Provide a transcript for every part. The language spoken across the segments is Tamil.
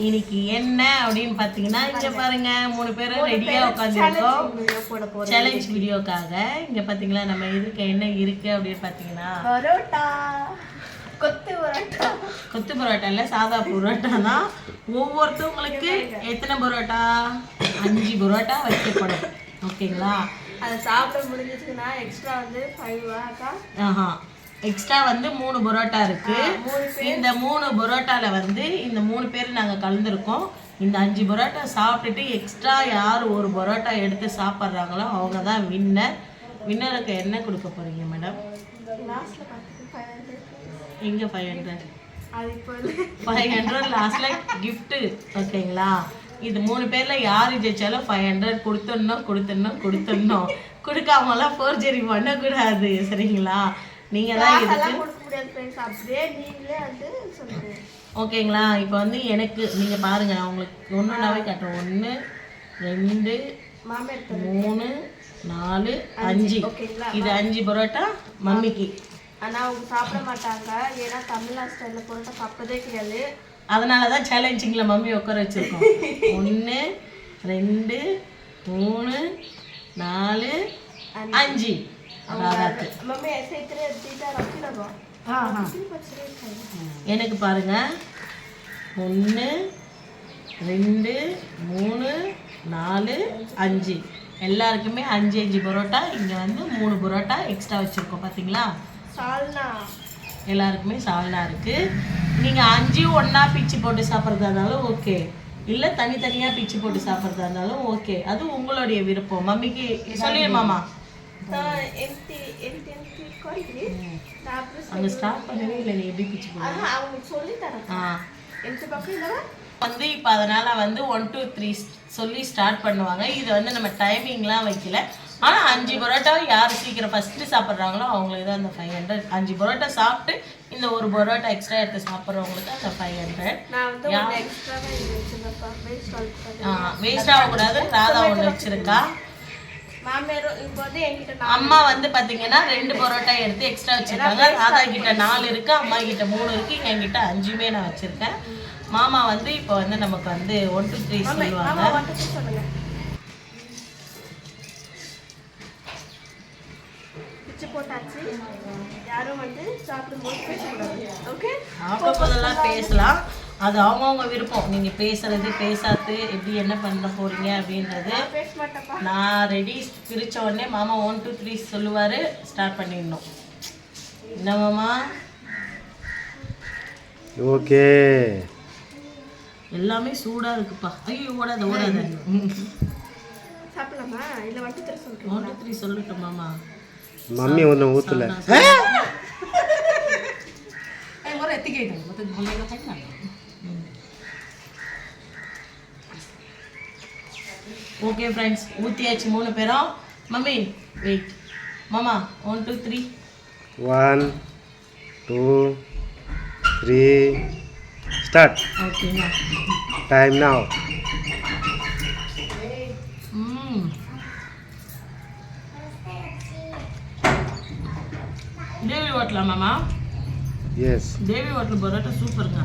இன்னைக்கு என்ன அப்படின்னு பாத்தீங்கன்னா இங்க பாருங்க மூணு பேரும் ரெடியா உட்காந்துருக்கோம் சேலஞ்ச் வீடியோக்காக இங்க பாத்தீங்களா நம்ம எதுக்கு என்ன இருக்கு அப்படின்னு பாத்தீங்கன்னா பரோட்டா. கொத்து பரோட்டா. கொத்து பரோட்டா இல்ல சாதா பரோட்டா தான். ஒவ்வொருத்தவங்களுக்கு எத்தனை பரோட்டா? அஞ்சு பரோட்டா வைக்கப்படும். ஓகேங்களா? அதை சாப்பிட முடிஞ்சிச்சுன்னா எக்ஸ்ட்ரா வந்து ஃபைவ் ஆஹா. எக்ஸ்ட்ரா வந்து மூணு பரோட்டா இருக்கு. இந்த மூணு பரோட்டால வந்து இந்த மூணு பேர் நாங்க கலந்துருக்கோம். இந்த அஞ்சு பரோட்டா சாப்பிட்டுட்டு எக்ஸ்ட்ரா யார் ஒரு பரோட்டா எடுத்து சாப்பிட்றாங்களோ அவங்க தான் வின்னர் வின்னருக்கு என்ன கொடுக்க போறீங்க மேடம் எங்க ஃபைவ் ஹண்ட்ரட் ஃபைவ் ஹண்ட்ரட் லாஸ்ட்ல gift ஓகேங்களா இது மூணு பேர்ல யாரு ஜெயிச்சாலும் ஃபைவ் ஹண்ட்ரட் கொடுத்துடணும் கொடுத்துடணும் கொடுத்துடணும். கொடுக்காமலாம் ஃபோர்ஜரி பண்ணக்கூடாது சரிங்களா? நீங்க தான் இதுக்கு ஓகேங்களா? இப்போ வந்து எனக்கு நீங்க பாருங்க உங்களுக்கு ஒன்றுனாவே காட்டுறேன். ஒன்று ரெண்டு மூணு நாலு அஞ்சு. இது அஞ்சு பரோட்டா மம்மிக்கு. ஆனா அவங்க சாப்பிட மாட்டாங்க. ஏன்னா தமிழ்நாடு ஸ்டைல்ல பரோட்டா சாப்பிட்டதே கிடையாது. அதனால தான் சேலஞ்சிங்கில் மம்மி உட்கார வச்சிருக்கோம். ஒன்று ரெண்டு மூணு நாலு அஞ்சு. எனக்கு பாருங்க. ஒன்று ரெண்டு மூணு நாலு அஞ்சு. எல்லாருக்குமே அஞ்சு அஞ்சு பரோட்டா. இங்கே வந்து மூணு பரோட்டா எக்ஸ்ட்ரா வச்சுருக்கோம் பார்த்தீங்களா சால்னா. எல்லாருக்குமே சால்னா இருக்குது நீங்கள் அஞ்சு ஒன்றா பிச்சு போட்டு சாப்பிட்றதா இருந்தாலும் ஓகே. இல்லை தனித்தனியாக பிச்சு போட்டு சாப்பிட்றதா இருந்தாலும் ஓகே. அது உங்களுடைய விருப்பம். மம்மிக்கு சொல்லிடு மாமா. அங்கே பண்ணவே இல்லை நீ எப்படி பிச்சு ஆ வந்து இப்போ அதனால வந்து ஒன் டூ த்ரீ சொல்லி ஸ்டார்ட் பண்ணுவாங்க. இது வந்து நம்ம டைமிங்லாம் வைக்கல. ஆனால் அஞ்சு பரோட்டா யார் சீக்கிரம் ஃபஸ்ட்டு சாப்பிட்றாங்களோ அவங்களுக்கு தான் அந்த ஃபைவ் ஹண்ட்ரட் அஞ்சு பரோட்டா சாப்பிட்டு இந்த ஒரு பரோட்டா எக்ஸ்ட்ரா எடுத்து சாப்பிட்றவங்களுக்கு அந்த ஃபைவ் ஹண்ட்ரட் வேஸ்ட் ஆகக்கூடாது. ராதா ஒன்று வச்சிருக்கா. அம்மா வந்து பாத்தீங்கன்னா ரெண்டு பரோட்டா எடுத்து எக்ஸ்ட்ரா வச்சிருக்காங்க. ராதா கிட்ட நாலு இருக்கு அம்மா கிட்ட மூணு இருக்கு என்கிட்ட அஞ்சுமே நான் வச்சிருக்கேன். மாமா வந்து இப்போ வந்து நமக்கு வந்து ஒன் டூ த்ரீ சொல்லுவாங்க. போட்டாச்சு. யாரும் வந்து சாப்பிடும்போது பேசக்கூடாது. ஓகே போதெல்லாம் பேசலாம். அது அவங்கவுங்க விருப்பம். நீங்க பேசுறது பேசாது எப்படி என்ன பண்ண போறீங்க அப்படின்றது. பேச மாட்டேப்பா நான் ரெடி பிரிச்ச உடனே மாமா ஒன் டூ த்ரீ சொல்லுவாரு ஸ்டார்ட் பண்ணிடணும். என்ன மாமா? ஓகே. எல்லாமே சூடா இருக்குப்பா. ஐயோ ஓடாத ஓடாத. சாப்பிடலாமா? இல்லை தர ஒன் டூ த்ரீ சொல்லட்டும் மாமா. மம்மி ஒன்று ஊற்றல ஓகே ஃப்ரெண்ட்ஸ் ஊற்றியாச்சு மூணு பேரும். மம்மி வெயிட் மாமா one two three one two three start ஓகேங்க டைம் நாவ் தேவி ஹோட்டலா மாமா? எஸ் தேவி ஹோட்டல் பரோட்டா சூப்பருங்க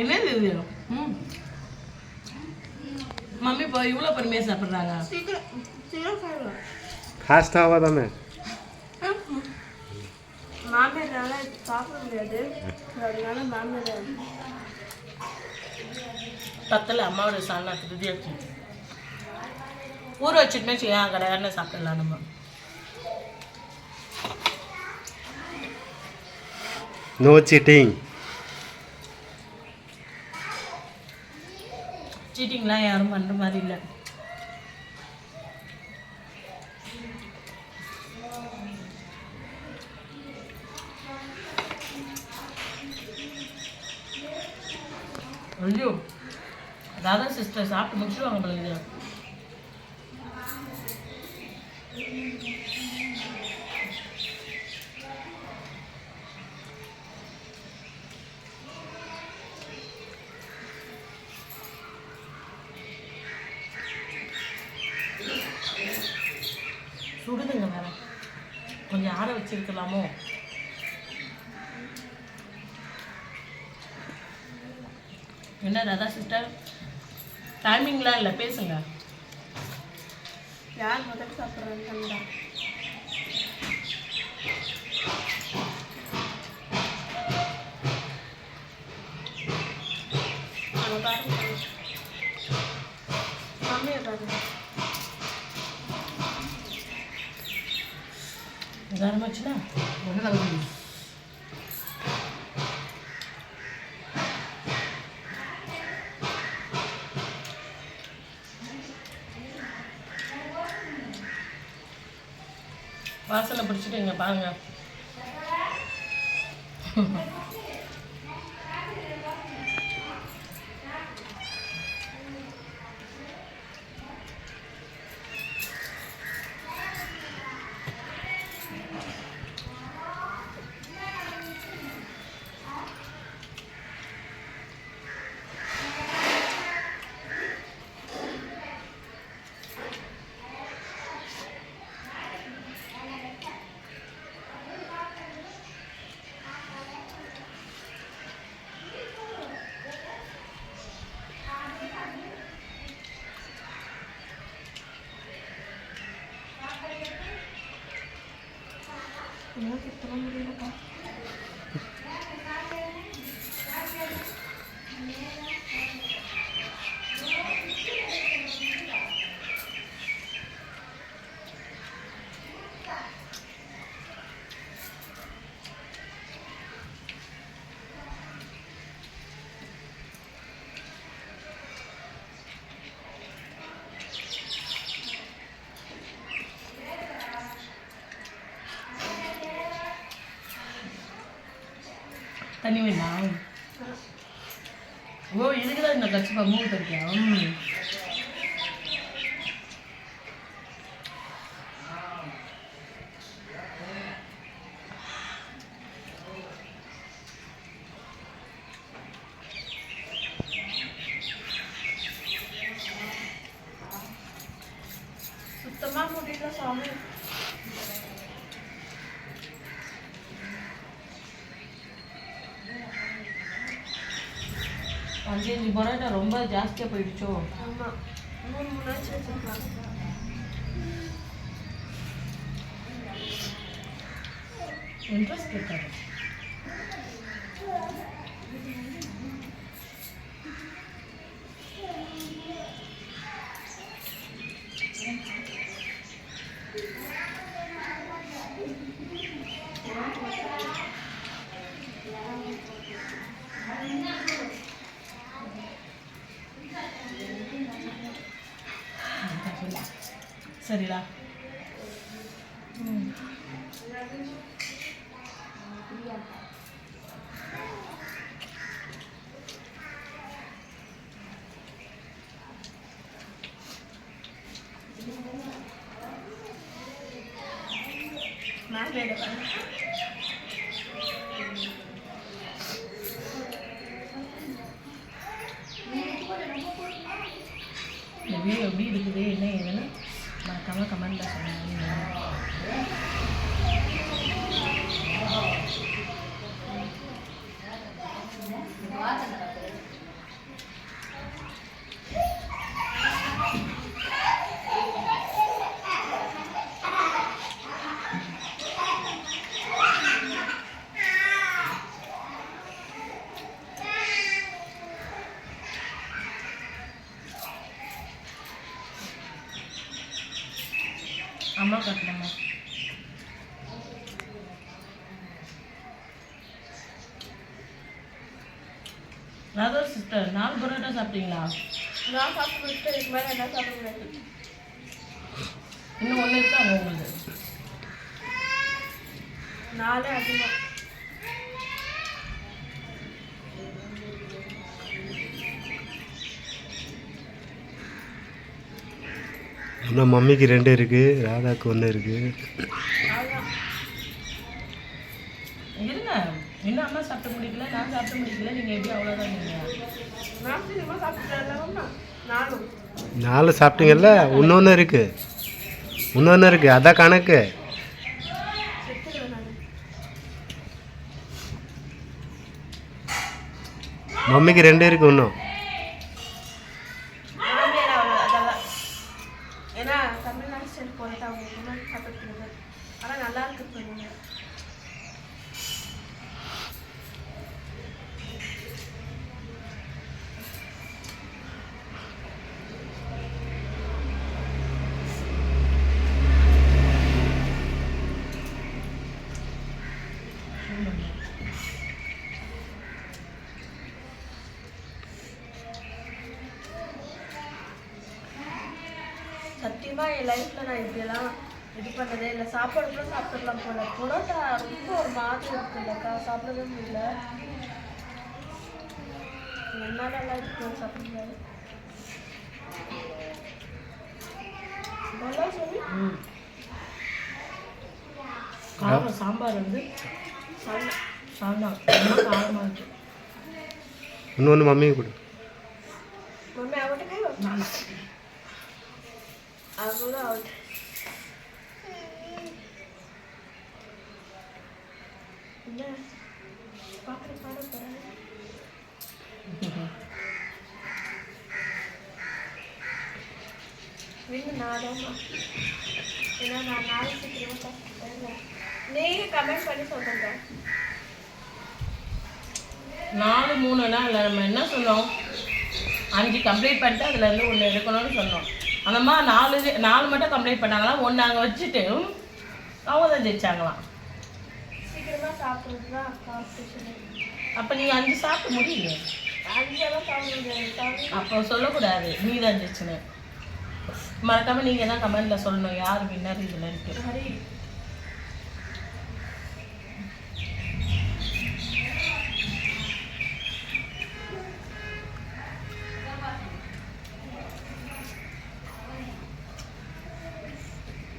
என்னது இது? ம். மம்மி இப்போ இவ்வளோ பொறுமையாக சாப்பிட்றாங்க. சீக்கிரம் சீக்கிரம் சாப்பிடலாம் ஃபாஸ்ட் ஆகாதாமே மாமியார்னால சாப்பிட முடியாது. அதனால மாமியார் பக்கத்தில் அம்மாவோட சால்னா திருதி வச்சு ஊற வச்சுட்டுமே செய்ய கடையான சாப்பிடலாம் நம்ம. நோ சீட்டிங் சீட்டிங்லாம் யாரும் பண்ணுற மாதிரி இல்லை. ஐயோ அதாவது சிஸ்டர் சாப்பிட்டு முடிச்சுடுவாங்க உங்களுக்கு வச்சிருக்கலாமோ என்ன ராதா சிஸ்டர் டைமிங்லாம் இல்லை பேசுங்க. யார் முதல் சாப்பிட்றாங்க பாருங்க. மம்மியை பாருங்க. கரமாச்சுன்னா ஒன்று கலந்து வாசனை பிடிச்சிட்டு இங்கே பாருங்க. 頼むよ。தண்ணி வேணா ஓ இதுக்குதான் இந்த கட்சிப்பா மூணு தெரியும் அஞ்சு அஞ்சு பரோட்டா ரொம்ப ஜாஸ்தியாக போயிடுச்சோ ஆமாம் மூணு மூணாச்சு வச்சுருக்காங்க இன்ட்ரெஸ்ட் இருக்காது சரிடா. நான் மேலே பாருங்க. இந்த வீடியோ எப்படி இருக்குது? என்ன ஏதுன்னு? மறக்காம கமெண்ட்டில் அம்மா கட்டலாமா ராதா சிஸ்டர் நாலு பரோட்டா சாப்பிட்டீங்களா? நான் சாப்பிட்டு இதுக்கு மேலே என்ன சாப்பிட முடியாது இன்னும் ஒன்று இருக்கா உங்களுக்கு நாலே அதிகம். நம்ம மம்மிக்கு ரெண்டு இருக்குது ராதாக்கு ஒன்று இருக்குது அவ்வளோதான் இருங்க. இன்னும் அம்மா சாப்பிட்டு முடிக்கல? நான் சாப்பிட்டு முடிக்கல. நீங்கள் எப்படி அவ்வளோதான் நீங்கள் நான் சீக்கிரமாக சாப்பிட்டுட்டேன் நானும். நாலு சாப்பிட்டீங்கல்ல? இன்னொன்று இருக்குது இன்னொன்று இருக்குது அதான் கணக்கு. மம்மிக்கு ரெண்டு இருக்குது இன்னும் மாமியார் அவ்வளோ அதெல்லாம் ஏன்னா தமிழ்நாடு ஸ்டைல் போகிறது அவங்க முன்னாடி சாப்பிட்டுருது ஆனால் நல்லா இருக்கு சொல்லுங்க சத்தியமா என் லைஃப்ல நான் இப்படியெல்லாம் இது பண்ணதே இல்லை. சாப்பாடு கூட சாப்பிட்டுக்கலாம் போல. புரோட்டா ரொம்ப ஒரு மாதிரி இருக்குல்லக்கா சாப்பிடவே முடியல. என்னால எல்லாம் இருக்கு சாப்பிட முடியாது. நல்லா சொல்லி. காரம் சாம்பார் வந்து இன்னொன்று மம்மிக்கு கொடு. மம்மி அவட்டுக்கு அவ்வளோ அவட்டு என்ன பார்க்குற பாட போகிறேன் வின்னு நாதாம்மா ஏன்னா நான் நாளை சீக்கிரமாக சாப்பிட்டேன் நீங்கள் கமெண்ட் பண்ணி சொல்லுங்க நாலு மூணுலாம் இல்லை நம்ம என்ன சொன்னோம்? அஞ்சு கம்ப்ளீட் பண்ணிட்டு அதுல இருந்து ஒன்று எடுக்கணும்னு சொன்னோம். அந்த நாலு நாலு மட்டும் கம்ப்ளீட் பண்ணாங்களாம் ஒன்று அங்கே வச்சுட்டு அவங்க தான் ஜெயிச்சாங்களாம். அப்போ நீங்கள் அஞ்சு சாப்பிட்டு முடியல சாப்பிட சாப்பிட அப்போ சொல்லக்கூடாது. நீ தான் ஜெயிச்சுன்னு. மறக்காம நீங்கள் தான் கமெண்ட்டில் சொல்லணும் யார் வின்னர் இதுலன்ட்டு ஹரி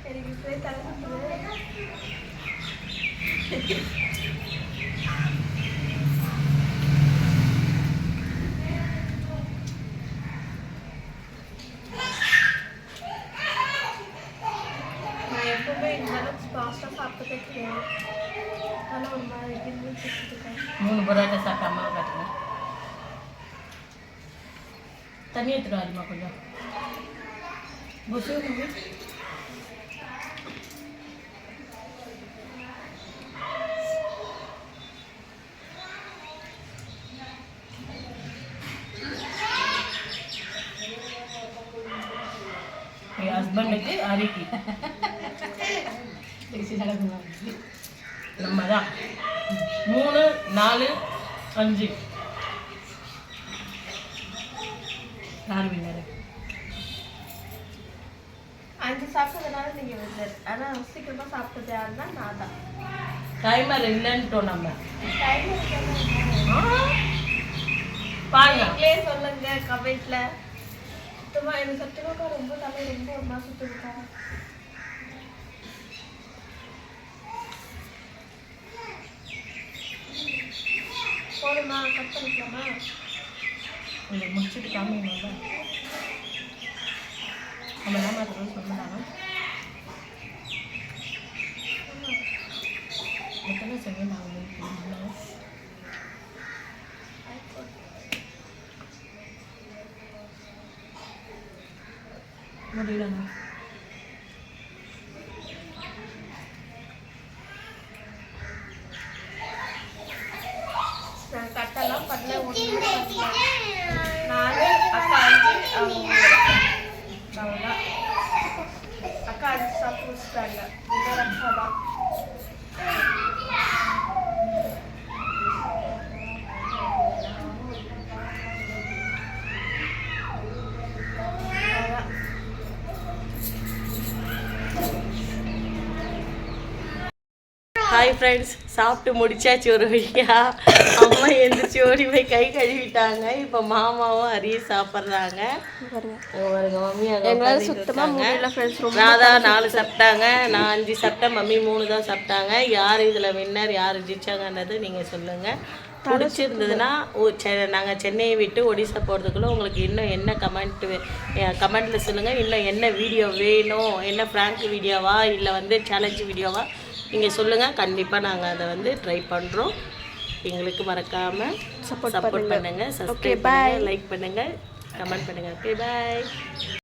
எனக்கு இப்பவே தலை சுத்துது. நான் எப்பவுமே இந்த அளவுக்கு ஃபாஸ்ட்டாக சாப்பிட்டதே கிடையாது ஆனால் ஒரு மாதிரி கிண்டி சுற்றிருக்கேன் மூணு பரோட்டா சாப்பிட்டாமா காட்டுங்க தண்ணி எடுத்துட்டு வாருமா கொஞ்சம் புசு மம்மி. என் ஹஸ்பண்டுக்கு அரிக்கி நம்ம தான் மூணு நாலு அஞ்சு யார் வின்னரு அஞ்சு சாப்பிட்டதுனால நீங்கள் வின்னர் ஆனால் சீக்கிரமாக சாப்பிட்டது யாருன்னா நான் தான் டைமர் இல்லைன்ட்டோம் நம்ம. டைம் பாருங்க. நீங்களே சொல்லுங்க கமெண்ட்ல சுத்தமா எனக்கு சத்தியமாக்கா ரொம்ப தலை ரொம்ப ஒரு மாதிரி சுத்துதுக்கா போதுமா கட் பண்ணிக்கலாமா? முடிச்சுட்டு காமிக்கணும்ல நம்ம ஏமாத்துறது சொன்னாங்க எத்தனை செகண்ட் ஆகுது தெரியுமா? முடியலண்ணா நான் கட்டெல்லாம் பண்ணல ஒன்றுமே பண்ணல நானு அக்கா அஞ்சு அவங்க அவ்வளோதான் அக்கா அஞ்சு சாப்பிட்டு வச்சுட்டாங்க இன்னொரு ஃப்ரெண்ட்ஸ் சாப்பிட்டு முடிச்சாச்சு ஒரு வழியா. அம்மா எந்திரிச்சு ஓடி போய் கை கழுவிட்டாங்க. இப்போ மாமாவும் அரிய சாப்பிட்றாங்க. எங்களால உட்கார்ந்துட்டு சுத்தமா இருக்காங்க. முடியல ஃப்ரெண்ட்ஸ் ரொம்ப ராதா நாலு சாப்பிட்டாங்க. நான் அஞ்சு சாப்பிட்டேன். மம்மி மூணு தான் சாப்பிட்டாங்க. யார் இதில் வின்னர் யார் ஜெயிச்சாங்கன்றது நீங்கள் சொல்லுங்கள் பிடிச்சிருந்ததுன்னா நாங்கள் சென்னையை விட்டு ஒடிசா போகிறதுக்குள்ள உங்களுக்கு இன்னும் என்ன கமெண்ட் கமெண்ட்டில் சொல்லுங்கள் இன்னும் என்ன வீடியோ வேணும்? என்ன ஃப்ராங்க் வீடியோவா இல்லை வந்து சேலஞ்ச் வீடியோவா நீங்கள் சொல்லுங்கள் கண்டிப்பாக நாங்கள் அதை வந்து ட்ரை பண்ணுறோம் எங்களுக்கு மறக்காமல் சப்போர்ட் பண்ணுங்கள் சப்ஸ்கிரைப் பண்ணுங்கள் லைக் பண்ணுங்கள் கமெண்ட் பண்ணுங்கள் ஓகே பாய்